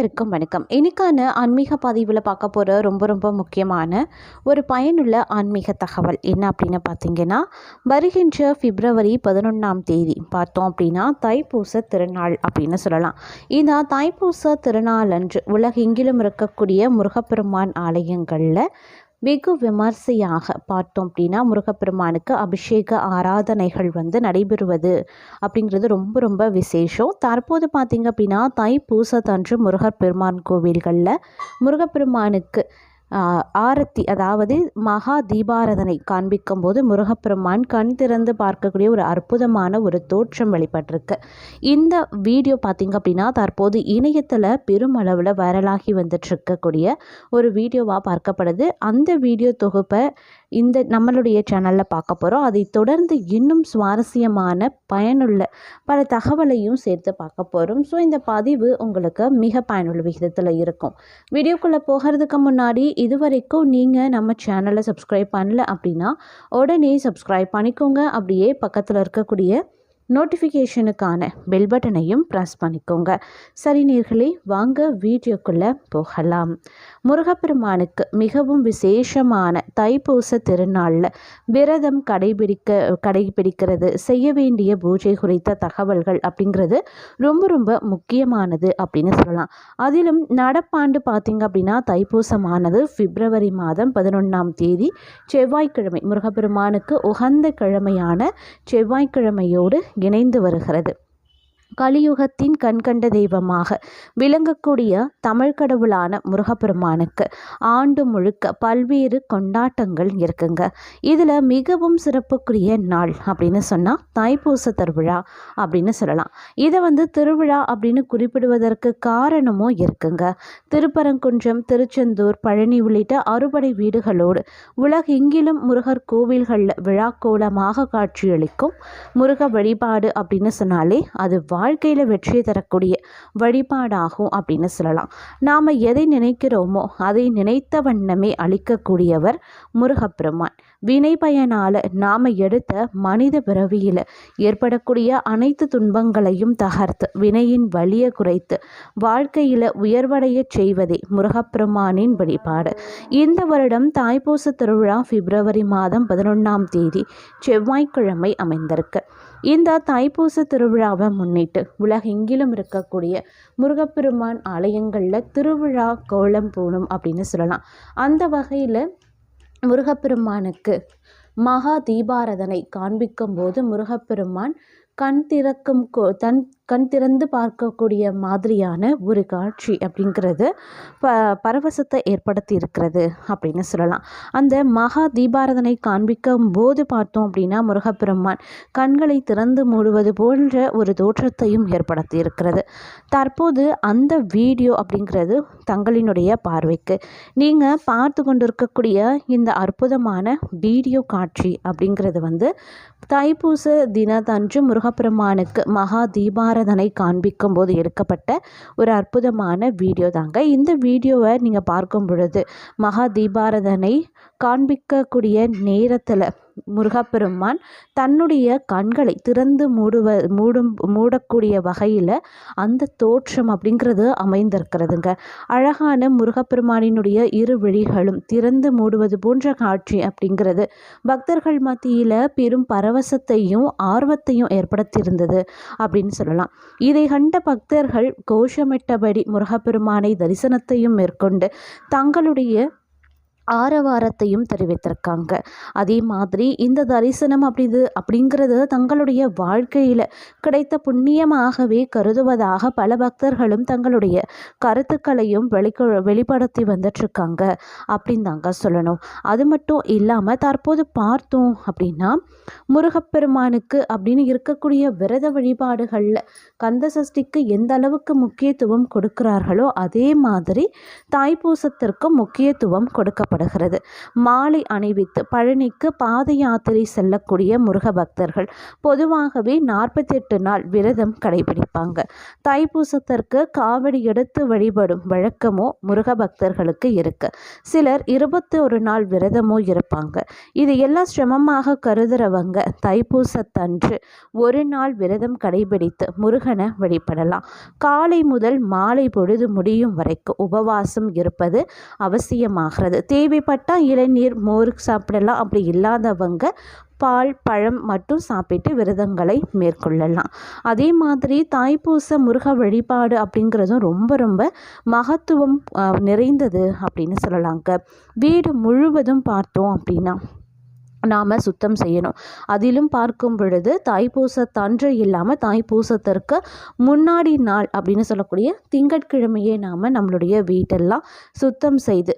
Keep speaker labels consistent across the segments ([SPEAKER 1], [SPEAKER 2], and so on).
[SPEAKER 1] அனைவருக்கும் வணக்கம். இன்னைக்கான ஆன்மீக பதிவில் பார்க்க போகிற ரொம்ப ரொம்ப முக்கியமான ஒரு பயனுள்ள ஆன்மீக தகவல் என்ன அப்படின்னு பார்த்தீங்கன்னா வருகின்ற பிப்ரவரி பதினொன்றாம் தேதி பார்த்தோம் அப்படின்னா தைப்பூச திருநாள் அப்படின்னு சொல்லலாம். இந்த தைப்பூச திருநாள் அன்று உலகெங்கிலும் இருக்கக்கூடிய முருகப்பெருமான் ஆலயங்களில் வெகு விமர்சையாக பார்த்தோம் அப்படின்னா முருகப்பெருமானுக்கு அபிஷேக ஆராதனைகள் வந்து நடைபெறுவது அப்படிங்கிறது ரொம்ப ரொம்ப விசேஷம். தற்போது பார்த்திங்க அப்படின்னா தைப்பூசத்தன்று முருகர் பெருமான் கோவில்களில் முருகப்பெருமானுக்கு ஆரத்தி அதாவது மகா தீபாரதனை காண்பிக்கும் போது முருகப்பெருமான் கண் திறந்து பார்க்கக்கூடிய ஒரு அற்புதமான ஒரு தோற்றம் வெளிப்பட்டிருக்கு. இந்த வீடியோ பார்த்திங்க அப்படின்னா தற்போது இணையத்தில் பெருமளவில் வைரலாகி வந்துட்டு இருக்கக்கூடிய ஒரு வீடியோவாக பார்க்கப்படுது. அந்த வீடியோ தொகுப்பை இந்த நம்மளுடைய சேனலில் பார்க்க போகிறோம் அதை தொடர்ந்து இன்னும் சுவாரஸ்யமான பயனுள்ள பல தகவலையும் சேர்த்து பார்க்க போகிறோம் ஸோ இந்த பதிவு உங்களுக்கு மிக பயனுள்ள விகிதத்தில் இருக்கும். வீடியோக்குள்ளே போகிறதுக்கு முன்னாடி இதுவரைக்கும் நீங்கள் நம்ம சேனலை சப்ஸ்கிரைப் பண்ணல அப்படின்னா உடனே சப்ஸ்கிரைப் பண்ணிக்கோங்க. அப்படியே பக்கத்தில் இருக்கக்கூடிய நோட்டிஃபிகேஷனுக்கான பெல் பட்டனையும் ப்ரெஸ் பண்ணிக்கோங்க. சரி நீர்களே வாங்க வீடியோக்குள்ளே போகலாம். முருகப்பெருமானுக்கு மிகவும் விசேஷமான தைப்பூச திருநாளில் விரதம் கடைபிடிக்க கடைபிடிக்கிறது செய்ய வேண்டிய பூஜை குறித்த தகவல்கள் அப்படிங்கிறது ரொம்ப ரொம்ப முக்கியமானது அப்படின்னு சொல்லலாம். அதிலும் நடப்பாண்டு பார்த்திங்க அப்படின்னா தைப்பூசமானது பிப்ரவரி மாதம் பதினொன்றாம் தேதி செவ்வாய்க்கிழமை. முருகப்பெருமானுக்கு உகந்த கிழமையான செவ்வாய்க்கிழமையோடு இணைந்து வருகிறது. கலியுகத்தின் கண்கண்ட தெய்வமாக விளங்கக்கூடிய தமிழ் கடவுளான முருகப்பெருமானுக்கு ஆண்டு முழுக்க பல்வேறு கொண்டாட்டங்கள் இருக்குங்க. இதில் மிகவும் சிறப்புக்குரிய நாள் அப்படின்னு சொன்னால் தைப்பூச திருவிழா அப்படின்னு சொல்லலாம். இதை வந்து திருவிழா அப்படின்னு குறிப்பிடுவதற்கு காரணமும் இருக்குங்க. திருப்பரங்குன்றம் திருச்செந்தூர் பழனி உள்ளிட்ட அறுபடை வீடுகளோடு உலகெங்கிலும் முருகர் கோவில்களில் விழாக்கோலமாக காட்சியளிக்கும் முருக வழிபாடு அப்படின்னு சொன்னாலே அது வாழ்க்கையில் வெற்றி தரக்கூடிய வழிபாடாகும் அப்படின்னு சொல்லலாம். நாம் எதை நினைக்கிறோமோ அதை நினைத்த வண்ணமே அளிக்கக்கூடியவர் முருகப்பெருமான். வினை பயனால் நாம் எடுத்த மனித பிறவியில் ஏற்படக்கூடிய அனைத்து துன்பங்களையும் தகர்த்து வினையின் வலியை குறைத்து வாழ்க்கையில் உயர்வடையச் செய்வதே முருகப்பெருமானின் வழிபாடு. இந்த வருடம் தாய்ப்பூச திருவிழா பிப்ரவரி மாதம் பதினொன்றாம் தேதி செவ்வாய்க்கிழமை அமைந்திருக்கு. இந்த தைப்பூச திருவிழாவை முன்னிட்டு உலகெங்கிலும் இருக்கக்கூடிய முருகப்பெருமான் ஆலயங்களில் திருவிழா கோலம் பூணும் அப்படின்னு சொல்லலாம். அந்த வகையில் முருகப்பெருமானுக்கு மகா தீபாரதனை காண்பிக்கும் போது முருகப்பெருமான் கண் திறக்கும் கோ தன் கண் திறந்து பார்க்கக்கூடிய மாதிரியான ஒரு காட்சி அப்படிங்கிறது ப பரவசத்தை ஏற்படுத்தி இருக்கிறது அப்படின்னு சொல்லலாம். அந்த மகா தீபாரதனை காண்பிக்கும் போது பார்த்தோம் அப்படின்னா முருகப்பெருமான் கண்களை திறந்து மூடுவது போன்ற ஒரு தோற்றத்தையும் ஏற்படுத்தி இருக்கிறது. தற்போது அந்த வீடியோ அப்படிங்கிறது தங்களினுடைய பார்வைக்கு. நீங்கள் பார்த்து கொண்டிருக்கக்கூடிய இந்த அற்புதமான வீடியோ காட்சி அப்படிங்கிறது வந்து தைப்பூச தினத்தன்று முருகப்பெருமானுக்கு மகா தீபார தீபாரதனை காண்பிக்கும் போது எடுக்கப்பட்ட ஒரு அற்புதமான வீடியோ தாங்க. இந்த வீடியோவை நீங்கள் பார்க்கும் பொழுது மகா தீபாரதனை காண்பிக்கக்கூடிய நேரத்தில் முருகப்பெருமான் தன்னுடைய கண்களை திறந்து மூடுவ மூடும் மூடக்கூடிய வகையில் அந்த தோற்றம் அப்படிங்கிறது அமைந்திருக்கிறதுங்க. அழகான முருகப்பெருமானினுடைய இரு விழிகளும் திறந்து மூடுவது போன்ற காட்சி அப்படிங்கிறது பக்தர்கள் மத்தியில் பெரும் பரவசத்தையும் ஆர்வத்தையும் ஏற்படுத்தியிருந்தது அப்படின்னு சொல்லலாம். இதை கண்ட பக்தர்கள் கோஷமிட்டபடி முருகப்பெருமானை தரிசனத்தையும் மேற்கொண்டு தங்களுடைய ஆரவாரத்தையும் தெரிவித்திருக்காங்க. அதே மாதிரி இந்த தரிசனம் அப்படிது அப்படிங்கிறது தங்களுடைய வாழ்க்கையில் கிடைத்த புண்ணியமாகவே கருதுவதாக பல பக்தர்களும் தங்களுடைய கருத்துக்களையும் வெளிக்கொ வெளிப்படுத்தி வந்துட்டுருக்காங்க அப்படின்னு தாங்க சொல்லணும். அது மட்டும் இல்லாமல் தற்போது பார்த்தோம் அப்படின்னா முருகப்பெருமானுக்கு அப்படின்னு இருக்கக்கூடிய விரத வழிபாடுகளில் கந்த சஷ்டிக்கு எந்த அளவுக்கு முக்கியத்துவம் கொடுக்கிறார்களோ அதே மாதிரி தாய்ப்பூசத்திற்கும் முக்கியத்துவம் கொடுக்கப்படும். சொல்லப்படுகிறது மாலை அணிவித்து பழனிக்கு பாத யாத்திரை செல்லக்கூடிய முருக பக்தர்கள் பொதுவாகவே நாற்பத்தெட்டு நாள் விரதம் கடைபிடிப்பாங்க. தைப்பூசத்திற்கு காவடி எடுத்து வழிபடும் வழக்கமோ முருக பக்தர்களுக்கு இருக்கு. சிலர் இருபத்தி ஒரு நாள் விரதமோ இருப்பாங்க. இது எல்லாம் சிரமமாக கருதுறவங்க தைப்பூசத்தன்று ஒரு நாள் விரதம் கடைபிடித்து முருகனை வழிபடலாம். காலை முதல் மாலை பொழுது முடியும் வரைக்கும் உபவாசம் இருப்பது அவசியமாகிறது. தேவைப்பட்டால் இளநீர் மோர் சாப்பிடலாம். அப்படி இல்லாதவங்க பால் பழம் மட்டும் சாப்பிட்டு விரதங்களை மேற்கொள்ளலாம். அதே மாதிரி தாய்ப்பூச முருக வழிபாடு அப்படிங்கிறதும் ரொம்ப ரொம்ப மகத்துவம் நிறைந்தது அப்படின்னு சொல்லலாங்க. வீடு முழுவதும் பார்த்தோம் அப்படின்னா நாம் சுத்தம் செய்யணும். அதிலும் பார்க்கும் பொழுது தாய்ப்பூசத்தன்று இல்லாமல் தாய்ப்பூசத்திற்கு முன்னாடி நாள் அப்படின்னு சொல்லக்கூடிய திங்கட்கிழமையே நாம் நம்மளுடைய வீட்டெல்லாம் சுத்தம் செய்து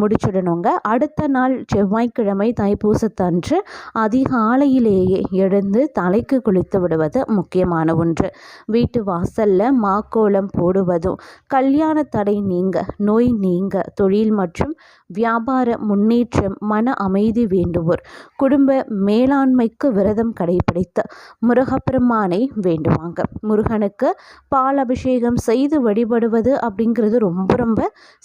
[SPEAKER 1] முடிச்சுடணுங்க. அடுத்த நாள் செவ்வாய்க்கிழமை தாய்ப்பூசத்தன்று அதிகாலையிலேயே எழுந்து தலைக்கு குளித்து விடுவது முக்கியமான ஒன்று. வீட்டு வாசலில் மாக்கோலம் போடுவதும் கல்யாண தடை நீங்க நோய் நீங்க தொழில் மற்றும் வியாபார முன்னேற்றம் மன அமைதி வேண்டுவோர். குடும்ப மேலாண்மைக்கு விரதம் கடைபிடித்து முருகப்பெருமானை வேண்டுவாங்க. முருகனுக்கு பால் அபிஷேகம் செய்து வழிபடுவது அப்படிங்கிறது ரொம்ப ரொம்ப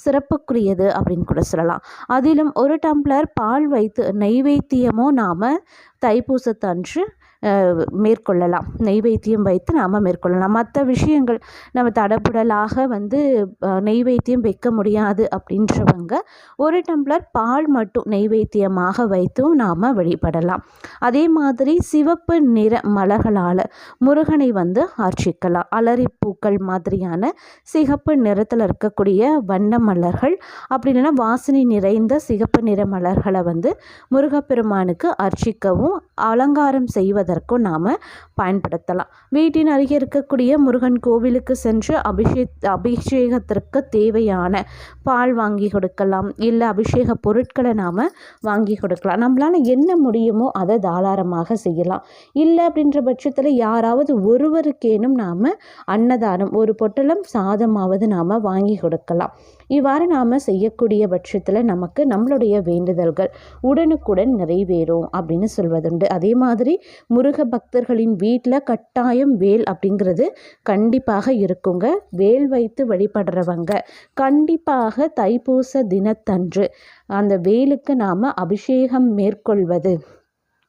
[SPEAKER 1] சிறப்புக்குரியது அப்படின்னு கூட சொல்லலாம். அதிலும் ஒரு டம்ளர் பால் வைத்து நெய்வேத்தியமோ நாம் தைப்பூசத்தன்று மேற்கொள்ளலாம். நெய்வேத்தியம் வைத்து நாம் மேற்கொள்ளலாம். மற்ற விஷயங்கள் நம்ம தடபுடலாக வந்து நெய்வேத்தியம் வைக்க முடியாது அப்படின்றவங்க ஒரு டம்ளர் பால் மட்டும் நெய்வேத்தியமாக வைத்தும் நாம் வழிபடலாம். அதே மாதிரி சிவப்பு நிற மலர்களால் முருகனை வந்து ஆர்ச்சிக்கலாம். அலறி அலரிப்பூக்கள் மாதிரியான சிகப்பு நிறத்தில் இருக்கக்கூடிய வண்ண மலர்கள் அப்படி இல்லைன்னா வாசனை நிறைந்த சிகப்பு நிற மலர்களை வந்து முருகப்பெருமானுக்கு அர்ச்சிக்கவும் அலங்காரம் செய்வதற்கு அதற்கும் நாம் பயன்படுத்தலாம். வீட்டின் அருகே இருக்கக்கூடிய முருகன் கோவிலுக்கு சென்று அபிஷே அபிஷேகத்திற்கு தேவையான பால் வாங்கி கொடுக்கலாம். இல்லை அபிஷேக பொருட்களை நாம் வாங்கி கொடுக்கலாம். நம்மளால் என்ன முடியுமோ அதை தாராளமாக செய்யலாம். இல்லை அப்படின்ற பட்சத்தில் யாராவது ஒருவருக்கேனும் நாம் அன்னதானம் ஒரு பொட்டலம் சாதமாவது நாம் வாங்கி கொடுக்கலாம். இவ்வாறு நாம் செய்யக்கூடிய பட்சத்தில் நமக்கு நம்மளுடைய வேண்டுதல்கள் உடனுக்குடன் நிறைவேறும் அப்படின்னு சொல்வதுண்டு. அதே மாதிரி முருக பக்தர்களின் வீட்டில் கட்டாயம் வேல் அப்படிங்கிறது கண்டிப்பாக இருக்குங்க. வேல் வைத்து வழிபடுறவங்க. கண்டிப்பாக தைப்பூச தினத்தன்று அந்த வேலுக்கு நாம் அபிஷேகம் மேற்கொள்வது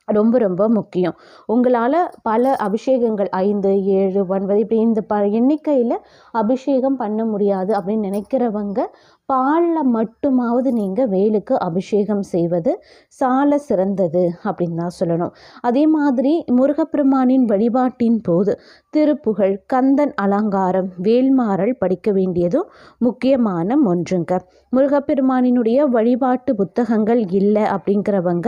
[SPEAKER 1] ரொம்ப ரொம்ப முக்கியம். உங்களால் பல அபிஷேகங்கள் ஐந்து ஏழு ஒன்பது இப்படி இந்த ப எண்ணிக்கையில் அபிஷேகம் பண்ண முடியாது அப்படின்னு நினைக்கிறவங்க பாலில் மட்டுமாவது நீங்கள் வேலுக்கு அபிஷேகம் செய்வது சால சிறந்தது அப்படின்னு தான் சொல்லணும். அதே மாதிரி முருகப்பெருமானின் வழிபாட்டின் போது திருப்புகழ் கந்தன் அலங்காரம் வேல்மாறல் படிக்க வேண்டியதும் முக்கியமான ஒன்றுங்க. முருகப்பெருமானினுடைய வழிபாட்டு புத்தகங்கள் இல்லை அப்படிங்கிறவங்க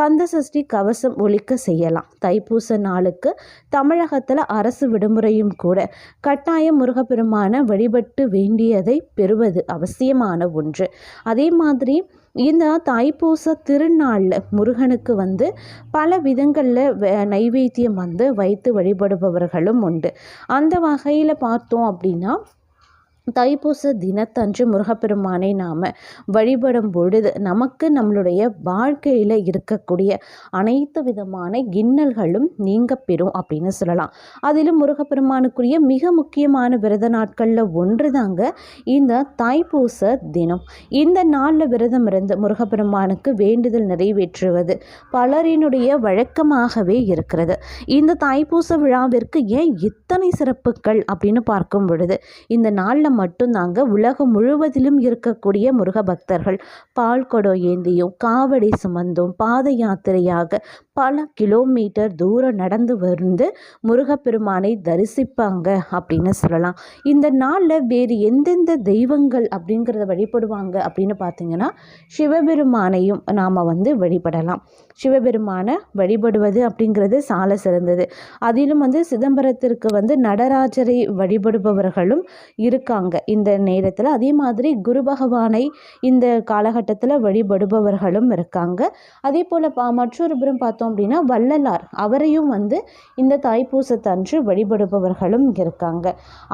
[SPEAKER 1] கந்த சஷ்டி கவசம் ஒழிக்க செய்யலாம். தைப்பூச நாளுக்கு தமிழகத்தில் அரசு விடுமுறையும் கூட கட்டாயம் முருகப்பெருமான வழிபட்டு வேண்டியதை பெறுவது அவசியம் முக்கியமான ஒன்று. அதே மாதிரி இந்த தைப்பூச திருநாளில் முருகனுக்கு வந்து பல விதங்களில் நைவேத்தியம் வந்து வைத்து வழிபடுபவர்களும் உண்டு. அந்த வகையில் பார்த்தோம் அப்படின்னா தைப்பூச தினத்தன்று முருகப்பெருமானை நாம் வழிபடும் பொழுது நமக்கு நம்மளுடைய வாழ்க்கையில் இருக்கக்கூடிய அனைத்து விதமான இன்னல்களும் நீங்க பெறும் அப்படின்னு சொல்லலாம். அதிலும் முருகப்பெருமானுக்குரிய மிக முக்கியமான விரத நாட்களில் ஒன்று தாங்க இந்த தைப்பூச தினம். இந்த நாளில் விரதம் இருந்து முருகப்பெருமானுக்கு வேண்டுதல் நிறைவேற்றுவது பலரினுடைய வழக்கமாகவே இருக்கிறது. இந்த தைப்பூச விழாவிற்கு ஏன் இத்தனை சிறப்புகள் அப்படின்னு பார்க்கும் பொழுது இந்த நாளில் மட்டும்தாங்க உலகம் முழுவதிலும் இருக்கக்கூடிய முருக பக்தர்கள் பால் கொடம் ஏந்தியும் காவடி சுமந்தும் பாத யாத்திரையாக பல கிலோமீட்டர் தூரம் நடந்து வந்து முருகப்பெருமானை தரிசிப்பாங்க அப்படின்னு சொல்லலாம். இந்த நாளில் வேறு எந்தெந்த தெய்வங்கள் அப்படிங்கிறத வழிபடுவாங்க அப்படின்னு பார்த்தீங்கன்னா சிவபெருமானையும் நாம் வந்து வழிபடலாம். சிவபெருமானை வழிபடுவது அப்படிங்கிறது சால சிறந்தது. அதிலும் வந்து சிதம்பரத்திற்கு வந்து நடராஜரை வழிபடுபவர்களும் இருக்காங்க. வழிபடுவாங்க இந்த நேரத்தில் அதே மாதிரி குரு பகவானை இந்த காலகட்டத்தில் வழிபடுபவர்களும் இருக்காங்க. அதே போல் பா மற்றொரு புறம் பார்த்தோம் அப்படின்னா வள்ளலார். அவரையும் வந்து இந்த தாய்ப்பூசத்தன்று வழிபடுபவர்களும் இருக்காங்க.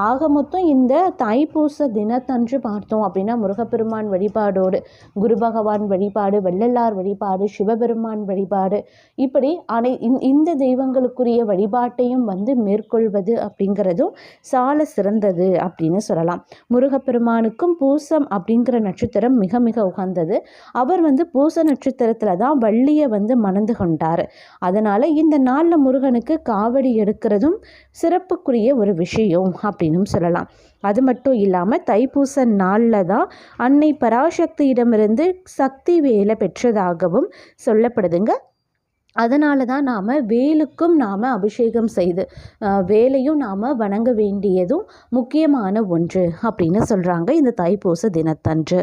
[SPEAKER 1] ஆக மொத்தம் இந்த தாய்ப்பூச தினத்தன்று பார்த்தோம் அப்படின்னா முருகப்பெருமான் வழிபாடோடு குரு பகவான் வழிபாடு வள்ளலார் வழிபாடு சிவபெருமான் வழிபாடு இப்படி அனை இந்த தெய்வங்களுக்குரிய வழிபாட்டையும் வந்து மேற்கொள்வது அப்படிங்கிறதும் சால சிறந்தது அப்படின்னு சொல்லலாம். முருகப்பெருமானுக்கும் பூசம் அப்படிங்கிற நட்சத்திரம் மிக மிக உகந்தது. அவர் வந்து பூச நட்சத்திரத்தில் தான் வள்ளியை வந்து மணந்து கொண்டார். அதனால் இந்த நாளில் முருகனுக்கு காவடி எடுக்கிறதும் சிறப்புக்குரிய ஒரு விஷயம் அப்படின்னும் சொல்லலாம். அது மட்டும் இல்லாமல் தைப்பூச நாளில் தான் அன்னை பராசக்தியிடமிருந்து சக்தி வேலை பெற்றதாகவும் சொல்லப்படுதுங்க. அதனால தான் நாம் வேலுக்கும் நாம் அபிஷேகம் செய்து வேலையும் நாம் வணங்க வேண்டியதும் முக்கியமான ஒன்று அப்படின்னு சொல்கிறாங்க இந்த தைப்பூச தினத்தன்று.